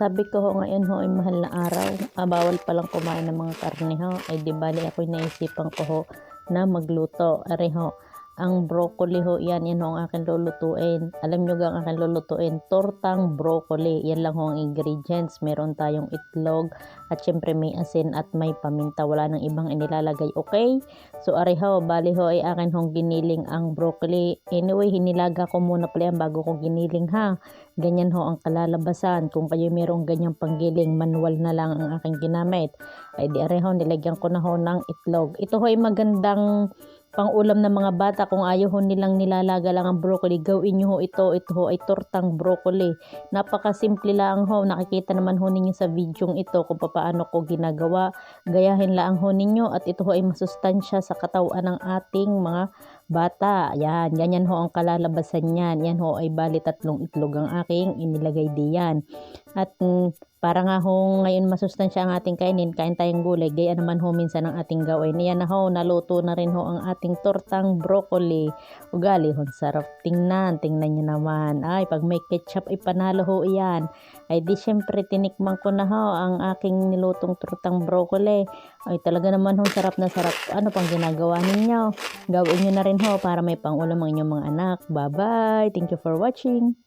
Sabi ko ho, ngayon ho ay mahal na araw. Ah, bawal palang kumain ng mga karne ho. Ay di bali ako'y naisipan ko ho na magluto. Ari ho, ang broccoli ho, yan, yan ho ang akin lulutuin. Alam nyo gang akin lulutuin, tortang broccoli. Yan lang ho ang ingredients. Meron tayong itlog at syempre may asin at may paminta. Wala nang ibang inilalagay, okay? So ari ho, bali ho ay akin hong giniling ang broccoli. Anyway, hinilaga ko muna pala yan bago ko giniling ha. Ganyan ho ang kalalabasan. Kung kayo merong ganyang panggiling, manual na lang ang aking ginamit. Ay di ari ho, nilagyan ko na ho ng itlog. Ito ho ay magandang pang-ulam ng mga bata kung ayaw ho nilang nilalaga lang ang broccoli gawin nyo ho ito. Ito ho ay tortang broccoli. Napakasimple lang ho. Nakikita naman ho ninyo sa video ito kung paano ko ginagawa. Gayahin lang ho ninyo at ito ho ay masustansya sa katawan ng ating mga bata yan ganyan ho ang kalalabasan yan yan ho ay bali tatlong itlog ang aking inilagay diyan at mm, para nga ho ngayon masustansya ang ating kainin, kain tayong gulay, gaya naman ho minsan ang ating gawin. Yan na ho, naluto na rin ho ang ating tortang broccoli. Ugali ho, sarap tingnan, tingnan nyo naman. Ay, pag may ketchup ay panalo ho yan. Ay di syempre tinikman ko na ho ang aking nilutong tortang broccoli. Ay talaga naman ho, sarap na sarap. Ano pang ginagawa ninyo? Gawin nyo na rin ho para may pangulam ang inyong mga anak. Bye-bye! Thank you for watching!